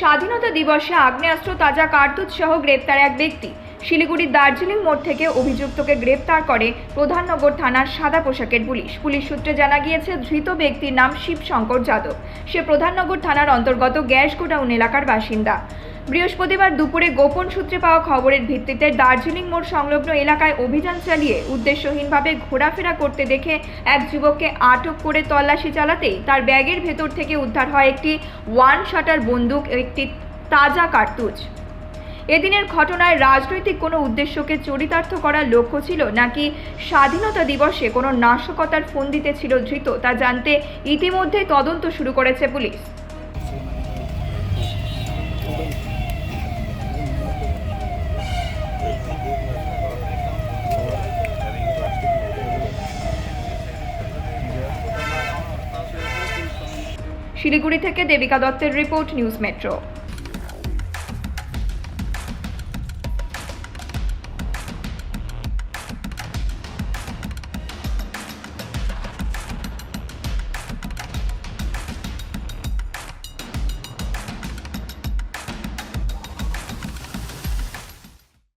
স্বাধীনতা দিবসে আগ্নেয়াস্ত্র তাজা কার্তুজ সহ গ্রেপ্তার এক ব্যক্তি। শিলিগুড়ির দার্জিলিং মোড় থেকে অভিযুক্তকে গ্রেপ্তার করে প্রধাননগর থানার সাদা পোশাকের পুলিশ। পুলিশ সূত্রে জানা গিয়েছে, ধৃত ব্যক্তির নাম শিবশঙ্কর যাদব। সে প্রধাননগর থানার অন্তর্গত গ্যাস গোডাউন এলাকার বাসিন্দা। বৃহস্পতিবার দুপুরে গোপন সূত্রে পাওয়া খবরের ভিত্তিতে দার্জিলিং মোড় সংলগ্ন এলাকায় অভিযান চালিয়ে উদ্দেশ্যহীনভাবে ঘোরাফেরা করতে দেখে এক যুবককে আটক করে তল্লাশি চালাতেই তার ব্যাগের ভেতর থেকে উদ্ধার হয় একটি ওয়ান শাটার বন্দুক, একটি তাজা কার্তুজ। এদিনের ঘটনায় রাজনৈতিক কোনো উদ্দেশ্যকে চরিতার্থ করার লক্ষ্য ছিল নাকি স্বাধীনতা দিবসে কোনো নাশকতার ফন্দিতে ছিল ধৃত তা জানতে ইতিমধ্যেই তদন্ত শুরু করেছে পুলিশ। শিলিগুড়ি থেকে দেবিকা দত্তের রিপোর্ট, নিউজ মেট্রো।